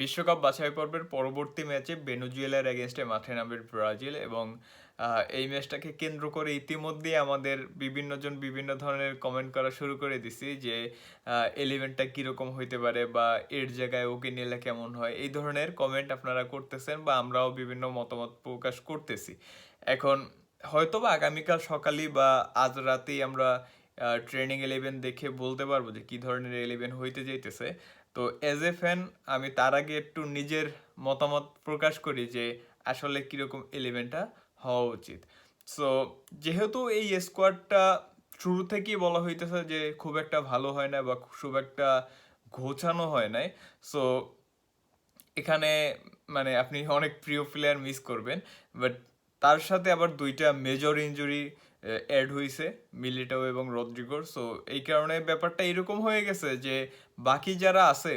বিশ্বকাপ বাছাই পর্বের পরবর্তী ম্যাচে বেনুজুয়েলার এগেনস্টে মাঠে নামবে ব্রাজিল এবং এই ম্যাচটাকে কেন্দ্র করে ইতিমধ্যে আমাদের বিভিন্নজন বিভিন্ন ধরনের কমেন্ট করা শুরু করে দিছি যে এলিভেনটা কীরকম হইতে পারে বা এর জায়গায় ওকে নিলে কেমন হয়, এই ধরনের কমেন্ট আপনারা করতেছেন বা আমরাও বিভিন্ন মতামত প্রকাশ করতেছি। এখন হয়তো বা আগামীকাল সকালই বা আজ রাতেই আমরা ট্রেনিং ইলেভেন দেখে বলতে পারব যে কী ধরনের ইলেভেন হইতে যাইতেছে। তো এজ এ ফ্যান আমি তার আগে একটু নিজের মতামত প্রকাশ করি যে আসলে কীরকম ইলেভেনটা হওয়া উচিত। সো যেহেতু এই স্কোয়াডটা শুরু থেকেই বলা হইতেছে যে খুব একটা ভালো হয় না বা খুব একটা ঘোছানো হয় নাই সো এখানে মানে আপনি অনেক প্রিয় প্লেয়ার মিস করবেন বাট তার সাথে আবার দুইটা মেজর ইনজুরি অ্যাড হয়েছে মিলিটাও এবং রদ্রিগোর। সো এই কারণে ব্যাপারটা এরকম হয়ে গেছে যে, বাকি যারা আছে,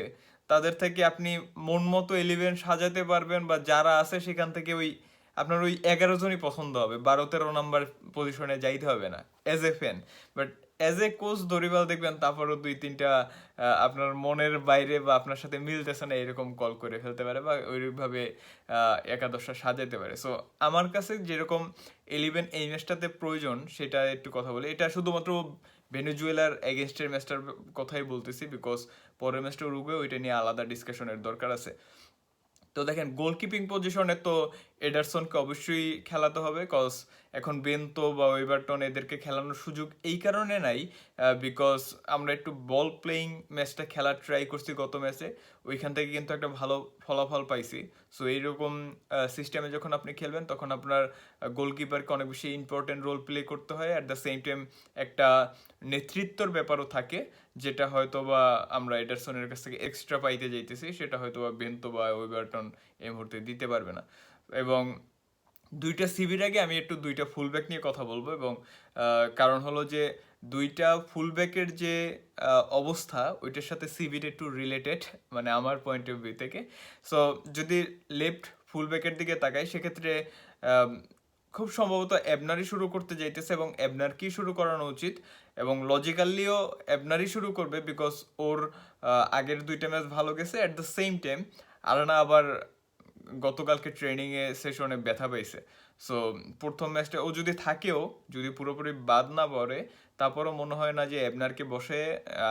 তাদের থেকে আপনি মন মতো এলিভেন সাজাতে পারবেন বা যারা আছে সেখান থেকে ওই, আপনার ওই এগারো জনই পছন্দ হবে। বারো তেরো নাম্বার পজিশনে যাইতে হবে না as a fan but as a coach Dorival দেখবেন তারপরও দুই, তিনটা আপনার মনের বাইরে বা আপনার সাথে মিলতেছে না এরকম কল করে ফেলতে পারে বা ওইভাবে একাদশটা সাজাতে পারে। সো আমার কাছে যেরকম এলিভেন এই ম্যাচটাতে প্রয়োজন সেটা একটু কথা বলি। এটা শুধুমাত্র ভেনেজুয়েলার এগেনস্টের ম্যাচটার কথাই বলতেছি বিকজ পরের ম্যাচটা উরুগুয়ে ওইটা নিয়ে আলাদা ডিসকাশনের দরকার আছে। তো দেখেন গোলকিপিং পজিশনে তো এডারসনকে অবশ্যই খেলাতে হবে কজ এখন বেন্তো বা ওয়েবারটন এদেরকে খেলানোর সুযোগ এই কারণে নাই বিকজ আমরা একটু বল প্লেয়িং ম্যাচটা খেলার ট্রাই করছি গত ম্যাচে ওইখান থেকে কিন্তু একটা ভালো ফলাফল পাইছি। সো এইরকম সিস্টেমে যখন আপনি খেলবেন, তখন আপনার গোলকিপারকে অনেক বেশি ইম্পর্টেন্ট রোল প্লে করতে হয়। অ্যাট দ্য সেম টাইম একটা নেতৃত্বর ব্যাপারও থাকে, যেটা হয়তো বা আমরা এডারসনের কাছ থেকে এক্সট্রা পাইতে যাইতেছি, সেটা হয়তো বা বেন্তো বা ওয়েবারটন এই মুহূর্তে দিতে পারবে না। এবং দুইটা সিবির আগে আমি একটু দুইটা ফুলব্যাক নিয়ে কথা বলব এবং কারণ হলো যে দুইটা ফুলব্যাকের যে অবস্থা, ওইটার সাথে সিবির একটু রিলেটেড মানে আমার পয়েন্ট অফ ভিউ থেকে। সো যদি লেফট ফুলব্যাকের দিকে তাকাই, সেক্ষেত্রে খুব সম্ভবত অ্যাবনারই শুরু করতে যাইতেছে এবং অ্যাবনারকেই শুরু করানো উচিত? এবং লজিক্যালিও অ্যাবনারই শুরু করবে বিকজ ওর আগের দুইটা ম্যাচ ভালো গেছে at the same time Arana আবার গতকালকে ট্রেনিংয়ে সেশনে ব্যথা পাইছে। সো প্রথম ম্যাচটা ও যদি থাকেও, যদি পুরোপুরি বাদ না পড়ে, তারপরও মনে হয় না যে এবনারকে বসে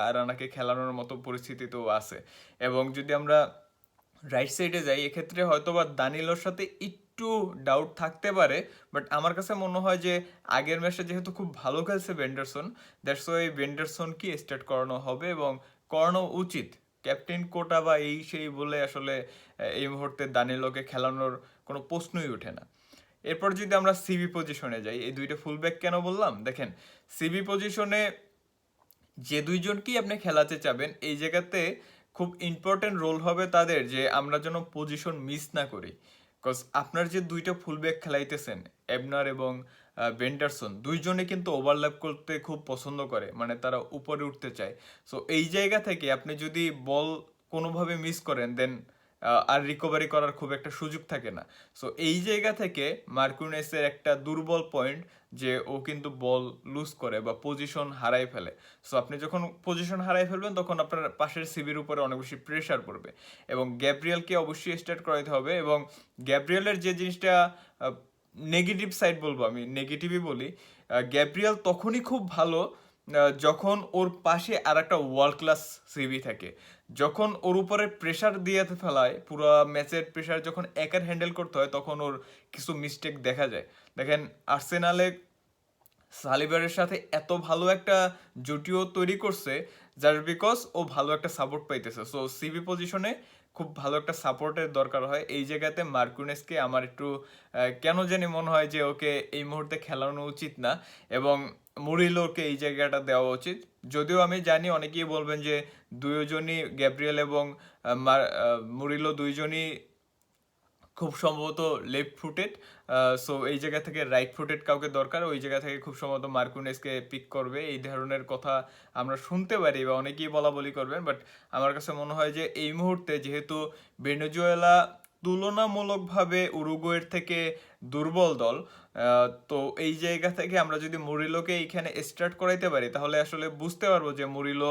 আরানাকে খেলানোর মতো পরিস্থিতিতেও আছে। এবং যদি আমরা রাইট সাইডে যাই, এক্ষেত্রে হয়তো বা দানিলোর সাথে একটু ডাউট থাকতে পারে বাট আমার কাছে মনে হয় যে আগের ম্যাচে যেহেতু খুব ভালো খেলছে বেন্ডারসন দ্যাটস ওয়াই বেন্ডারসনকে স্টার্ট করানো হবে এবং করানো উচিত? ক্যাপ্টেন কোটা বা এই সেই বলে আসলে এই মুহূর্তে দানিলোকে খেলানোর কোনো প্রশ্নই ওঠে না। এরপর যদি আমরা সিবি পজিশনে যাই, এই দুইটা ফুলব্যাক কেন বললাম? দেখেন, সিবি পজিশনে যে দুইজনকেই আপনি খেলাতে চাবেন, এই জায়গাতে খুব ইম্পর্টেন্ট রোল হবে তাদের যে আমরা যেন পজিশন মিস না করি। কজ আপনার যে দুইটা ফুলব্যাক খেলাইতেছেন এবনার এবং বেন্ডারসন দুইজনে কিন্তু ওভারল্যাপ করতে খুব পছন্দ করে মানে তারা উপরে উঠতে চায়। সো এই জায়গা থেকে আপনি যদি বল কোনোভাবে মিস করেন দেন আর রিকভারি করার খুব একটা সুযোগ থাকে না। সো এই জায়গা থেকে মার্কুনেসের একটা দুর্বল পয়েন্ট যে ও কিন্তু বল লুজ করে বা পজিশন হারাই ফেলে। সো আপনি যখন পজিশন হারাই ফেলবেন, তখন আপনার পাশের সিবির উপরে অনেক বেশি প্রেশার পড়বে। এবং গ্যাব্রিয়েলকে অবশ্যই স্টার্ট করাইতে হবে এবং গ্যাব্রিয়েলের যে জিনিসটা নেগেটিভ সাইড বলব আমি নেগেটিভই বলি। গ্যাব্রিয়েল তখনই খুব ভালো যখন ওর পাশে আর একটা ওয়ার্ল্ড ক্লাস সিবি থাকে। যখন ওর উপরে প্রেশার দিয়ে ফেলায়, পুরো ম্যাচের প্রেশার যখন একার হ্যান্ডেল করতে হয়, তখন ওর কিছু মিস্টেক দেখা যায়। দেখেন আর্সেনালে সালিবারের সাথে এত ভালো একটা জুটিও তৈরি করছে যার বিকজ ও ভালো একটা সাপোর্ট পাইতেছে। সো সিবি পজিশনে খুব ভালো একটা সাপোর্টের দরকার হয়। এই জায়গাতে মার্কুনেসকে আমার একটু কেন জানি মনে হয় যে ওকে এই মুহূর্তে খেলানো উচিত না এবং মুরিলোকে এই জায়গাটা দেওয়া উচিত। যদিও আমি জানি অনেকেই বলবেন যে দুইজনই, গ্যাব্রিয়েল এবং মুরিলো দুইজনই খুব সম্ভবত লেফট ফুটেড সো এই জায়গা থেকে রাইট ফুটেড কাউকে দরকার, ওই জায়গা থেকে খুব সম্ভবত মার্কুনেসকে পিক করবে। এই ধরনের কথা আমরা শুনতে পারি বা অনেকেই বলা বলি করবেন বাট আমার কাছে মনে হয় যে এই মুহূর্তে যেহেতু বেনেজুয়েলা তুলনামূলকভাবে উরুগুয়ের থেকে দুর্বল দল তো এই জায়গা থেকে আমরা যদি মুরিলোকে এইখানে স্টার্ট করাইতে পারি, তাহলে আসলে বুঝতে পারব যে মুরিলো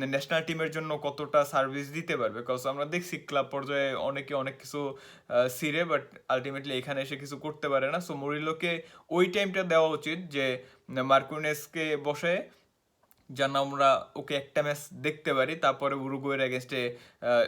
ন্যাশনাল টিমের জন্য কতটা সার্ভিস দিতে পারবে? কজ আমরা দেখছি ক্লাব পর্যায়ে অনেকে অনেক কিছু সিরে বাট আলটিমেটলি এখানে এসে কিছু করতে পারে না। সো মুরিলোকে ওই টাইমটা দেওয়া উচিত যে, মার্কুনেসকে বসে যেন আমরা ওকে একটা ম্যাচ দেখতে পারি, তারপরে উরুগুয়ের এগেনস্টে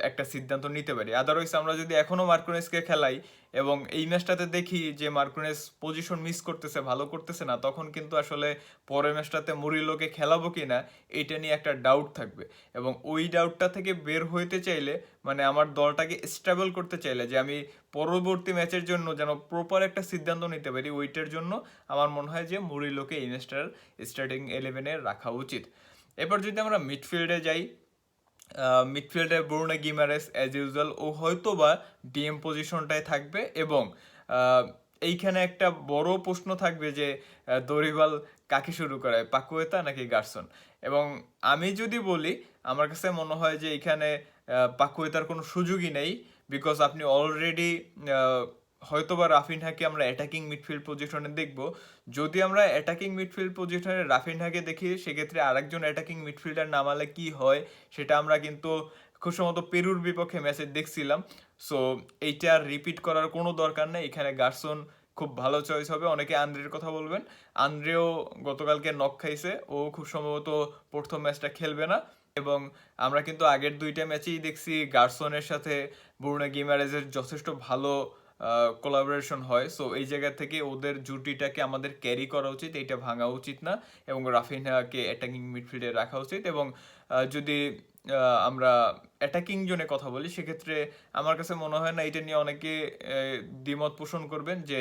একটা সিদ্ধান্ত নিতে পারি। আদারওয়াইজ আমরা যদি এখনও মার্কুনেসকে খেলাই এবং এই ম্যাচটাতে দেখি যে মার্কুনেস পজিশন মিস করতেছে, ভালো করতেছে না, তখন কিন্তু আসলে পরের ম্যাচটাতে মুরিলোকে খেলাবো কি না এইটা নিয়ে একটা ডাউট থাকবে। এবং ওই ডাউটটা থেকে বের হইতে চাইলে মানে আমার দলটাকে স্টেবল করতে চাইলে, যে আমি পরবর্তী ম্যাচের জন্য যেন প্রপার একটা সিদ্ধান্ত নিতে পারি, ওইটার জন্য আমার মনে হয় যে মুরিলোকে এই ম্যাচটার স্টার্টিং ইলেভেনে রাখা উচিত। এবার যদি আমরা মিডফিল্ডে যাই মিডফিল্ডে ব্রুনে গিমারেস অ্যাজ ইউজুয়াল ও হয়তো বা ডিএম পজিশনটায় থাকবে এবং এইখানে একটা বড় প্রশ্ন থাকবে যে দরিবাল কাকে শুরু করায় পাকুয়েতা নাকি গার্সন এবং আমি যদি বলি, আমার কাছে মনে হয় যে এখানে পাকুয়েতার কোনো সুযোগই নেই বিকজ আপনি অলরেডি হয়তোবা রাফিনহাকে আমরা অ্যাটাকিং মিডফিল্ড পজিশনে দেখব। যদি আমরা অ্যাটাকিং মিডফিল্ড পজিশনে রাফিনহাকে দেখি, সেক্ষেত্রে আরেকজন অ্যাটাকিং মিডফিল্ডার নামালে কি হয়, সেটা আমরা কিন্তু খুব সম্ভবত পেরুর বিপক্ষে ম্যাচে দেখছিলাম। সো এইটা রিপিট করার কোনো দরকার নেই। এখানে গার্সন খুব ভালো চয়েস হবে। অনেকে আন্দ্রের কথা বলবেন। আন্দ্রেও গতকালকে নক খাইছে। ও খুব সম্ভবত প্রথম ম্যাচটা খেলবে না। এবং আমরা কিন্তু আগের দুইটা ম্যাচেই দেখছি গার্সনের সাথে ব্রুনে গিমারেজের যথেষ্ট ভালো কোলাবোরেশন হয়। সো এই জায়গা থেকে ওদের জুটিটাকে আমাদের ক্যারি করা উচিত, এইটা ভাঙা উচিত না এবং রাফিনহাকে অ্যাটাকিং মিডফিল্ডে রাখা উচিত এবং যদি আমরা অ্যাটাকিং জোনে কথা বলি, সেক্ষেত্রে আমার কাছে মনে হয় না এটা নিয়ে অনেকে দ্বিমত পোষণ করবেন যে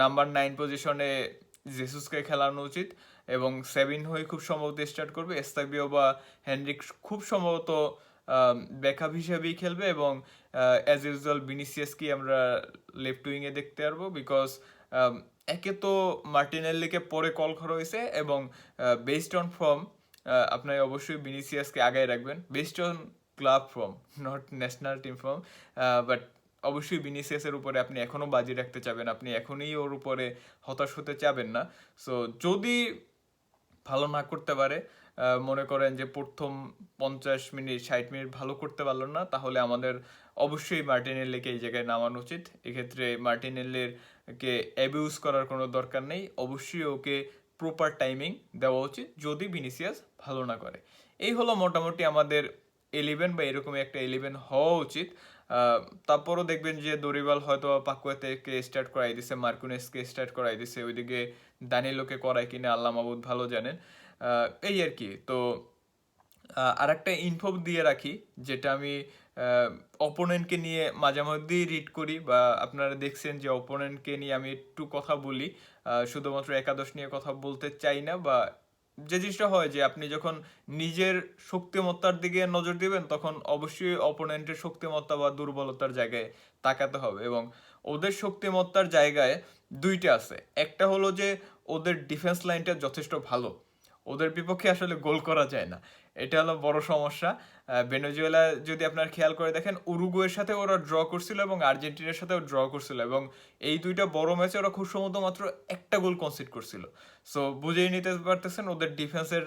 নাম্বার নাইন পজিশনে জেসুসকে খেলানো উচিত এবং সেভিন হয়ে খুব সম্ভবত স্টার্ট করবে। এস্তাবিও বা হেনরিক খুব সম্ভবত ব্যাকআপ হিসেবেই খেলবে এবং অ্যাজ ইউজুয়াল বিনিসিয়াসকে আমরা লেফট উইংয়ে দেখতে পারব বিকজ একে তো মার্টিনেল্লিকে পরে কল করা হয়েছে এবং বেসড অন ফর্ম আপনার অবশ্যই বিনিসিয়াসকে আগায় রাখবেন। Based on club form not national team form but অবশ্যই বিনিসিয়াসের উপরে আপনি এখনও বাজি রাখতে চাবেন। আপনি এখনই ওর উপরে হতাশ হতে চাবেন না। সো যদি ভালো না করতে পারে মনে করেন যে প্রথম পঞ্চাশ মিনিট, ষাট মিনিট ভালো করতে পারল না, তাহলে আমাদের অবশ্যই মার্টিনেল্লিকে এই জায়গায় নামানো উচিত। এক্ষেত্রে মার্টিনেল্লির কে অ্যাবিউজ করার কোনো দরকার নেই। অবশ্যই ওকে প্রপার টাইমিং দেওয়া উচিত, যদি ভিনিসিয়াস ভালো না করে। এই হলো মোটামুটি আমাদের ইলেভেন বা এরকমই একটা ইলেভেন হওয়া উচিত। তারপরও দেখবেন যে দরিবাল হয়তো পাকুয়াতেকে স্টার্ট করাই দিছে, মার্কুনেসকে স্টার্ট করাই দিছে, ওইদিকে দানিলোকে করায় কিনা আল্লাহ মাবুদ ভালো জানেন। এই আর কি। তো আর একটা ইনফো দিয়ে রাখি, যেটা আমি অপোনেন্টকে নিয়ে মাঝে মধ্যেই রিড করি বা আপনারা দেখছেন যে অপোনেন্টকে নিয়ে আমি একটু কথা বলি শুধুমাত্র একাদশ নিয়ে কথা বলতে চাই না বা যে জিনিসটা হয় যে আপনি যখন নিজের শক্তিমত্তার দিকে নজর দিবেন, তখন অবশ্যই অপোনেন্টের শক্তিমত্তা বা দুর্বলতার জায়গায় তাকাতে হবে এবং ওদের শক্তিমত্তার জায়গায় দুইটা আছে। একটা হলো যে ওদের ডিফেন্স লাইনটা যথেষ্ট ভালো। ওদের বিপক্ষে আসলে গোল করা যায় না। এটা হলো বড় সমস্যা। ভেনেজুয়েলা যদি আপনার খেয়াল করে দেখেন, উরুগুয়ের সাথে ওরা ড্র করছিল এবং আর্জেন্টিনার সাথেও ড্র করছিল এবং এই দুইটা বড় ম্যাচে ওরা খুব সম্ভবত মাত্র একটা গোল কনসিড করছিল। সো বুঝেই নিতে পারতেছেন, ওদের ডিফেন্সের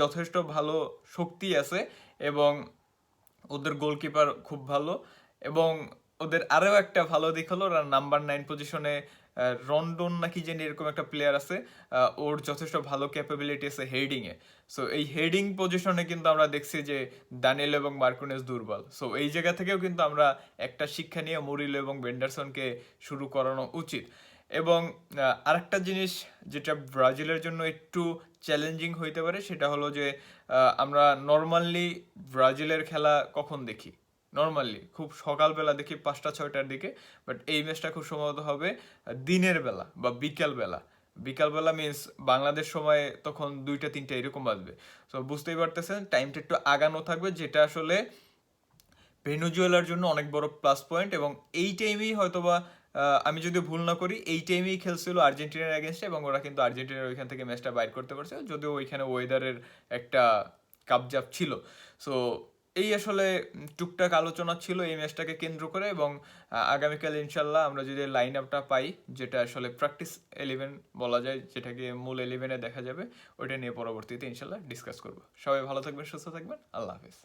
যথেষ্ট ভালো শক্তি আছে এবং ওদের গোলকিপার খুব ভালো এবং ওদের আরও একটা ভালো দিক হলো ওরা নাম্বার নাইন পজিশনে রন্ডন নাকি জানি এরকম একটা প্লেয়ার আছে ওর যথেষ্ট ভালো ক্যাপাবিলিটি আছে হেডিংয়ে সো এই হেডিং পজিশনে কিন্তু আমরা দেখছি যে দানিয়েল এবং মার্কুনেস দুর্বল। সো এই জায়গা থেকেও কিন্তু আমরা একটা শিক্ষা নিয়ে মুরিল এবং বেন্ডারসনকে শুরু করানো উচিত। এবং আরেকটা জিনিস যেটা ব্রাজিলের জন্য একটু চ্যালেঞ্জিং হইতে পারে, সেটা হলো যে আমরা নর্মালি ব্রাজিলের খেলা কখন দেখি? নর্মালি খুব সকালবেলা দেখি পাঁচটা, ছয়টার দিকে বাট এই ম্যাচটা খুব সম্ভবত হবে দিনের বেলা বা বিকেল বেলা। বিকালবেলা মিন্স বাংলাদেশ সময় তখন দুইটা, তিনটা এরকম বাজবে। তো বুঝতেই পারতেছেন টাইমটা একটু আগানো থাকবে, যেটা আসলে ভেনুজুয়েলার জন্য অনেক বড় প্লাস পয়েন্ট এবং এই টাইমেই হয়তোবা আমি যদি ভুল না করি, এই টাইমেই খেলছিল আর্জেন্টিনার এগেনস্টে এবং ওরা কিন্তু আর্জেন্টিনার ওইখান থেকে ম্যাচটা বাইর করতে পারছে, যদিও ওইখানে ওয়েদারের একটা কাপজাপ ছিল। সো এই আসলে টুকটাক আলোচনা ছিল এই ম্যাচটাকে কেন্দ্র করে এবং আগামীকাল ইনশাল্লাহ আমরা যদি লাইন আপটা পাই, যেটা আসলে প্র্যাকটিস ইলেভেন বলা যায়, যেটাকে মূল ইলেভেনে দেখা যাবে, ওইটা নিয়ে পরবর্তীতে ইনশাল্লাহ ডিসকাস করব। সবাই ভালো থাকবেন, সুস্থ থাকবেন, আল্লাহ হাফিজ।